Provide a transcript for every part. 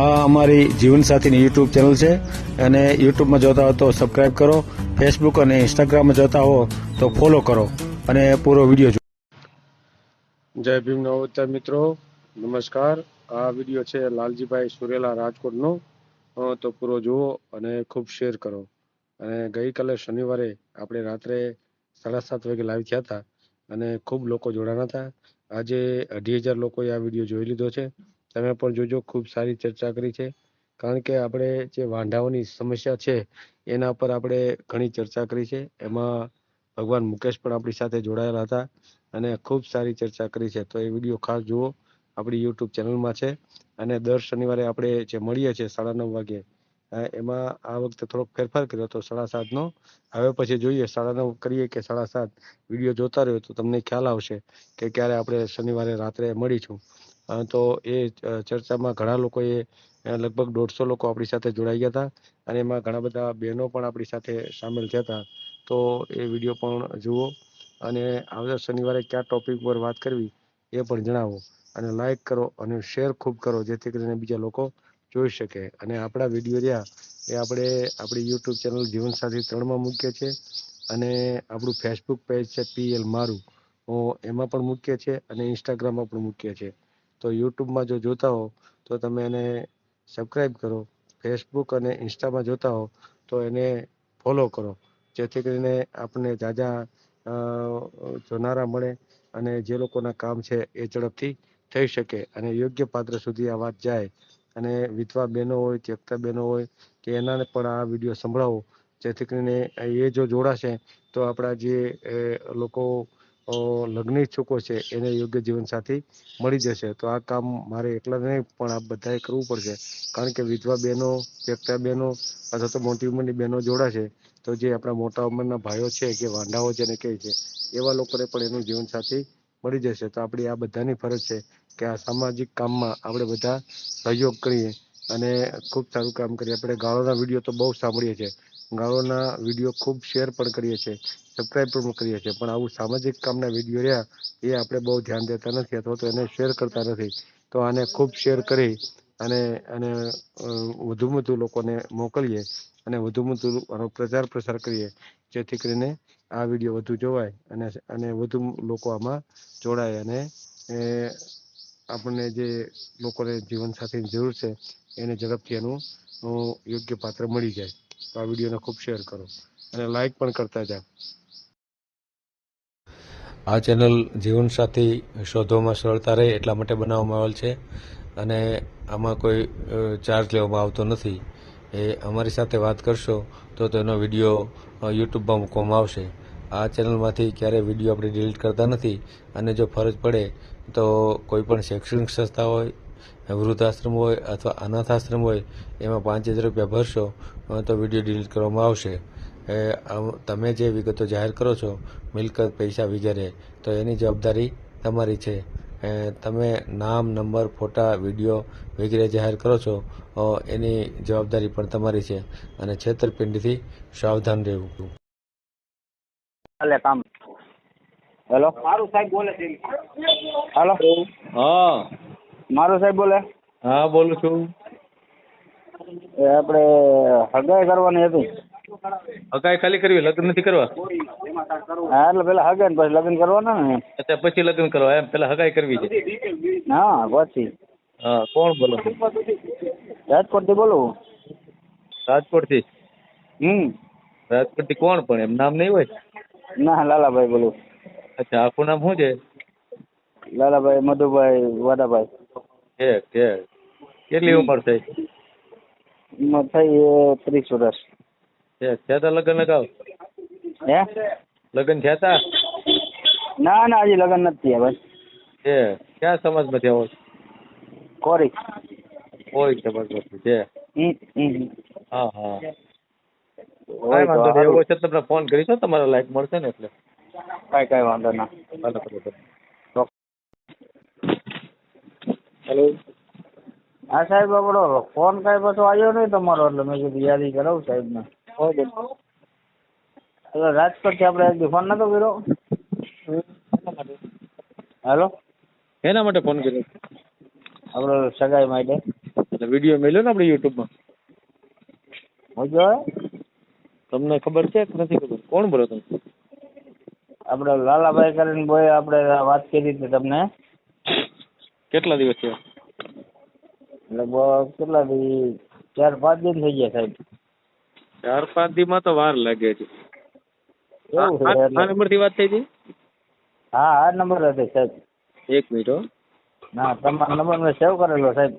આ અમારી જીવનસાથીની YouTube channel છે. અને યુટ્યુબમાં જોતા હો તો સબસ્ક્રાઇબ કરો. ફેસબુક અને ઇન્સ્ટાગ્રામમાં જોતા હો તો ફોલો કરો. અને પૂરો વીડિયો જુઓ જય ભીમ નવોત્તર મિત્રો. નમસ્કાર. આ વીડિયો છે લાલજીભાઈ સુરેલા રાજકોટનો. તો પૂરો જુઓ અને ખૂબ શેર કરો. અને ગઈકાલે શનિવારે આપણે રાત્રે સાડા સાત વાગે લાઈવ થયા હતા. અને ખૂબ લોકો જોડાણા હતા. આજે અઢી હજાર લોકોએ આ વીડિયો જોઈ લીધો છે. તમે પણ જોજો, ખૂબ સારી ચર્ચા કરી છે. કારણ કે આપણે જે વાંઢાઓની સમસ્યા છે, એના પર આપણે ઘણી ચર્ચા કરી છે. એમાં ભગવાન મુકેશ પણ આપણી સાથે જોડાયેલા હતા અને ખૂબ સારી ચર્ચા કરી છે. તો એ વીડિયો ખાસ જુઓ, આપણી યુટ્યુબ ચેનલમાં છે અને દર શનિવારે આપણે જે મળીએ છીએ સાડા નવ વાગે એમાં આ વખતે થોડોક ફેરફાર કર્યો તો સાડા સાતનો. હવે પછી જોઈએ સાડા નવ કરીએ કે સાડા સાત. વીડિયો જોતા રહ્યો તો તમને ખ્યાલ આવશે કે ક્યારે આપણે શનિવારે રાત્રે મળીશું. તો એ ચર્ચામાં ઘણા લોકોએ લગભગ દોઢસો લોકો આપણી સાથે જોડાઈ ગયા હતા અને એમાં ઘણા બધા બહેનો પણ આપણી સાથે સામેલ થયા હતા. તો એ વીડિયો પણ જુઓ અને આવતા શનિવારે કયા ટોપિક પર વાત કરવી એ પણ જણાવો અને લાઈક કરો અને શેર ખૂબ કરો જેથી કરીને બીજા લોકો જોઈ શકે. અને આપણા વીડિયો રહ્યા એ આપણે આપણી યુટ્યુબ ચેનલ જીવનસાથી ત્રણમાં મૂકીએ છીએ અને આપણું ફેસબુક પેજ છે પીએલ મારું એમાં પણ મૂકીએ છીએ અને ઇન્સ્ટાગ્રામમાં પણ મૂકીએ છીએ. તો યુટ્યુબમાં જો જોતા હો, તો તમે એને સબસ્ક્રાઈબ કરો. ફેસબુક અને ઇન્સ્ટામાં જોતા હો, તો એને ફોલો કરો. જેથી કરીને આપણને જાજા જોનારા મળે અને જે લોકોના કામ છે એ ઝડપથી થઈ શકે અને યોગ્ય પાત્ર સુધી આ વાત જાય. અને વિધવા બહેનો હોય ત્યક્તા બહેનો હોય, કે એનાને પણ આ વીડિયો સંભળાવો. જેથી કરીને એ જો જોડાશે, તો આપણા જે લોકો લગ્ન ઈચ્છુકો છે, એને યોગ્ય જીવનસાથી મળી જશે. તો આ કામ મારે એકલા નહીં, પણ આ બધાએ કરવું પડશે. કારણ કે વિધવા બહેનો, એકતા બહેનો અથવા તો મોટી ઉંમરની બહેનો જોડાશે તો જે આપણા મોટા ઉંમરના ભાઈઓ છે કે વાંઢાઓ જેને કહે છે, એવા લોકોને પણ એનું જીવનસાથી મળી જશે. તો આપણી આ બધાની ફરજ છે કે આ સામાજિક કામમાં આપણે બધા સહયોગ કરીએ અને ખૂબ સારું કામ કરીએ. આપણે ગાળોના વીડિયો તો બહુ સાંભળીએ છીએ. ગાળોના વીડિયો ખૂબ શેર પણ કરીએ છીએ સબસ્ક્રાઈબ પણ કરીએ છીએ, પણ આવું સામાજિક કામના વીડિયો રહ્યા, એ આપણે બહુ ધ્યાન દેતા નથી અથવા તો એને શેર કરતા નથી. તો આને ખૂબ શેર કરી અને અને વધુમાં વધુ લોકોને મોકલીએ અને વધુમાં વધુ આનો પ્રચાર પ્રસાર કરીએ, જેથી કરીને આ વીડિયો વધુ જોવાય અને અને વધુ લોકો આમાં જોડાય અને, એ, આપણને જે લોકોને જીવનસાથીની જરૂર છે, એને ઝડપથી એનું યોગ્ય પાત્ર મળી જાય. તો આ વિડીયોને ખૂબ શેર કરો અને લાઈક પણ કરતા જાઓ. આ ચેનલ જીવનસાથી શોધવામાં સરળતા રહે એટલા માટે બનાવવામાં આવેલ છે અને આમાં કોઈ ચાર્જ લેવામાં આવતો નથી. એ અમારી સાથે વાત કરશો તો તેનો વીડિયો યુટ્યુબમાં મૂકવામાં આવશે. આ ચેનલમાંથી ક્યારેય વીડિયો આપણે ડિલીટ કરતા નથી અને જો ફરજ પડે તો કોઈ પણ શૈક્ષણિક સંસ્થા હોય વૃદ્ધાશ્રમ હોય અથવા અનાથ આશ્રમ હોય એમાં પાંચ હજાર રૂપિયા ભરશો તો વીડિયો ડિલીટ કરવામાં આવશે. એ તમે જે વિગતો જાહેર કરો છો મિલકત પૈસા વગેરે તો એની જવાબદારી તમારી છે. તમે નામ નંબર ફોટા વીડિયો વગેરે જાહેર કરો છો એની જવાબદારી પણ તમારી છે અને છેતરપિંડીથી સાવધાન રહેવું. હાલે કામ. હેલો? મારું સાહેબ બોલે છે. હેલો. હા. મારું સાહેબ બોલે? હા બોલું છું. એ આપણે હગાઈ કરવાની હતી. હગાઈ ખાલી કરવી લગ્ન નથી કરવા? હા એટલે પેલા હગાઈ ને પછી લગ્ન કરવાના ને. અચ્છા પછી લગ્ન કરવા એમ? પેલા હગાઈ કરવી છે? હા પછી. હા કોણ બોલો? રાજકોટ રાજકોટથી બોલું? રાજકોટથી? હમ. રાજકોટથી કોણ પણ એમ નામ નહીં હોય? ના લાલાભાઈ બોલું. અચ્છા આખું નામ શું છે? લાલાભાઈ મધુભાઈ વાડાભાઈ. ઠેક ઠેક કેટલી ઉંમર થઈ? ઉંમર થઈ ત્રીસ વર્ષ. ઠેક થયા તા લગ્ન લગાવ? હે? લગ્ન થયા તા? ના ના હજી લગ્ન નથી થયા ભાઈ. છે ક્યાં સમાજમાંથી આવો હોય? કોરી. કોઈ સમાજમાંથી છે હા હા. હોય વાંધો નહીં એવો છે તમને ફોન કરીશ તમારો લાઈક મળશે ને એટલે. કઈ કઈ વાંધો ના. હાલો હા સાહેબ આપણો ફોન કાંઈ પાછો આવ્યો નહીં તમારો એટલે મેં કીધું યાદી કરાવું સાહેબને. એટલે રાજકોટથી આપણે એક ફોન નતો કર્યો? હેલો એના માટે ફોન કર્યો? આપણે સગાઈ માટે. એટલે વીડિયો મેલ્યો ને આપણે યુટ્યુબમાં? જોય તમને ખબર છે કે નથી ખબર? કોણ બોલો તમે? આપણે લાલાભાઈ કરીને બોય આપણે વાત કરી હતી તમને. કેટલા દિવસ થયા? લગભગ કેટલા દી? ચાર પાંચ દિન થઈ ગયા સાહેબ. ચાર પાંચ દી માં તો વાર લાગે છે. આ આ નંબરથી વાત થઈ હતી? હા આ નંબર હતો સાહેબ. એક મિનિટ હો. ના તમારો નંબર મેં સેવ કરેલો સાહેબ.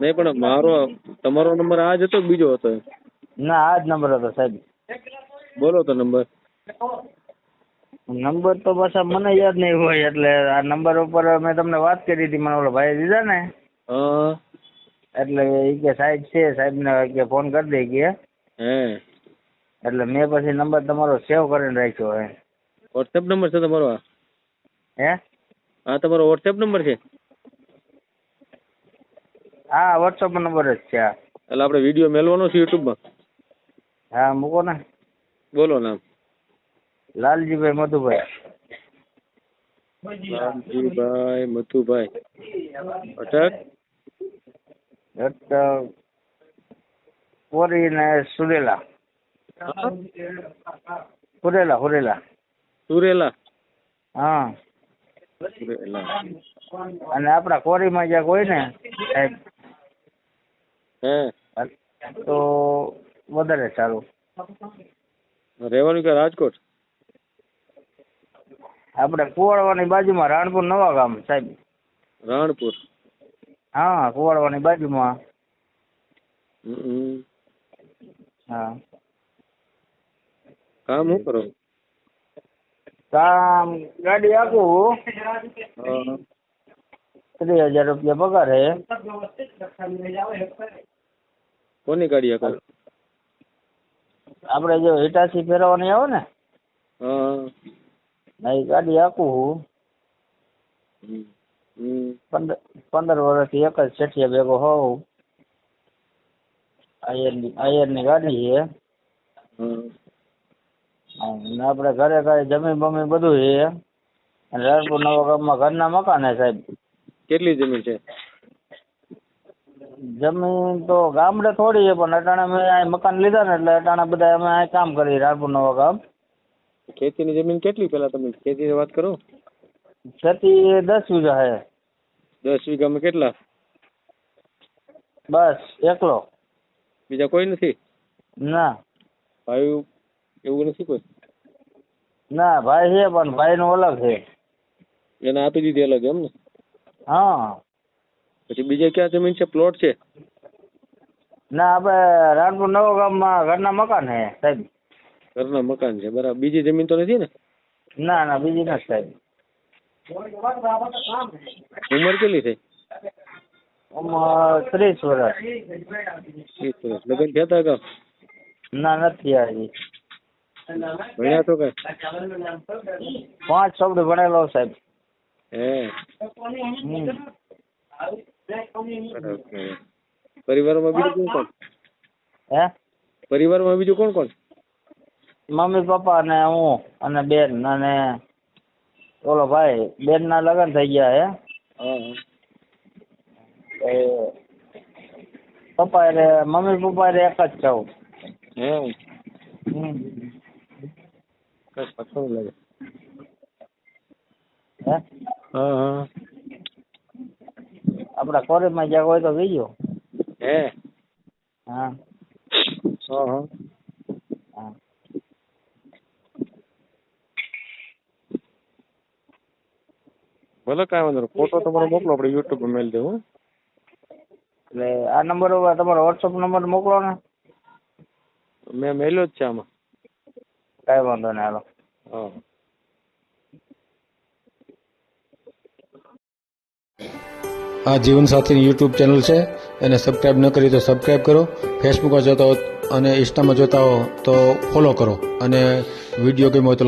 નહીં પણ મારો તમારો નંબર આ જ હતો બીજો હતો? ના આ જ નંબર હતો સાહેબ. બોલો તો નંબર. નંબર તો પાછા મને યાદ નહીં હોય એટલે આ નંબર ઉપર મેં તમને વાત કરી હતી મને ઓલો ભાઈ દીધા ને. હા. એટલે એ કે સાહેબ છે સાહેબને કે ફોન કરી દે કે. હે. એટલે મેં પછી નંબર તમારો સેવ કરીને રાખ્યો હે. વોટ્સએપ નંબર છે તમારો આ? હે? આ તમારો વોટ્સએપ નંબર છે? હા વોટ્સએપ નંબર જ છે એટલે આપણે વીડિયો મેલવાનો છે યુટ્યુબમાં હા મૂકો ને. બોલો નામ. લાલજીભાઈ મધુભાઈ. રામજીભાઈ મધુભાઈ. અટક. અટક. કોરી ને સુરેલા. સુરેલા સુરેલા. સુરેલા. હા. સુરેલા. અને આપણા કોરીમાં જ્યાં કોઈ ને સાહેબ? હે. તો વધારે સારું. રહેવાનું કે રાજકોટ? આપણે કુવાડવાની બાજુમાં રાણપુર નવા ગામ સાહેબ. રાણપુર? હા કુવાડવાની બાજુમાં. હમ. હા. કામ શું કરો? કામ ગાડી આપું. ત્રીસ હજાર રૂપિયા પગાર હે. કોની ગાડી આપો? આપણે જો હિટાસી ફેરવવાની આવે ને? હા. ના એ ગાડી આપું હું હમ. હમ. પંદર પંદર વર્ષથી એક જ છઠિયા ભેગો હોઉં આયરની આયરની ગાડી છે હા. અને આપણે ઘરે ઘરે જમીન બમીન બધું છે અને રાણપુર નવા ગામમાં ઘરના મકાન છે સાહેબ કેટલી જમીન છે જમીન તો ગામડે થોડી છે પણ અટાણે મેં અહીં મકાન લીધા ને એટલે અટાણે બધા અમે અહીં કામ કરી રાણપુર નવા ગામ ખેતીની જમીન કેટલી પેલા તમે ખેતીની વાત કરો? ખેતી દસ વીઘા છે દસ વીઘામાં કેટલા? બસ એકલો. બીજા કોઈ નથી? ના. ભાઈ એવું નથી કોઈ? ના ભાઈ છે પણ ભાઈનું અલગ છે. એને આપી દીધી અલગ એમ ને? હા. પછી બીજે ક્યાં જમીન છે? પ્લોટ છે? ના આપણે રાણપુર નવા ગામમાં ઘરના મકાન છે સાહેબ. ઘરના મકાન છે બરાબર. બીજી જમીન તો નથી ને? ના ના બીજી નથી સાહેબ. ઉંમર કેટલી થઈ? ઉંમર ત્રીસ વર્ષ. ત્રીસ વર્ષ. લગ્ન થયા હતા અગાઉ ના નથી આવી. ભણ્યા તો કઈ પાંચ શબ્દ ભણેલો સાહેબ. હે? પરિવારમાં બીજું કોણ કોણ? હે? પરિવારમાં બીજું કોણ કોણ? મમ્મી પપ્પા ને હું અને બેન અને ઓલો ભાઈ બેન ના લગ્ન થઈ ગયા હે. પપ્પા એટલે મમ્મી પપ્પા એટલે એક જ છું હે. કઈ પાછળ લાગે. હે? હા આપણા કોલેજમાં જ્યાં હોય તો બીજું હા. હા હા. ભલે કાંઈ વાંધો નહીં. ફોટો તમારો મોકલો આપણે યુટ્યુબ પર મેળ દેવું એટલે આ નંબર ઉપર તમારો વોટ્સઅપ નંબર મોકલો ને. મેં મેલ્યો જ છે આમાં. કાંઈ વાંધો નહીં હાલો. હા. આ જીવનસાથીની યુટ્યુબ ચેનલ છે એને સબસ્ક્રાઈબ ન કરી તો સબસ્ક્રાઈબ કરો. ફેસબુકમાં જોતા હો અને ઇન્સ્ટામાં જોતા હો તો ફોલો કરો. અને વીડિયો ગમ્યો હોય તો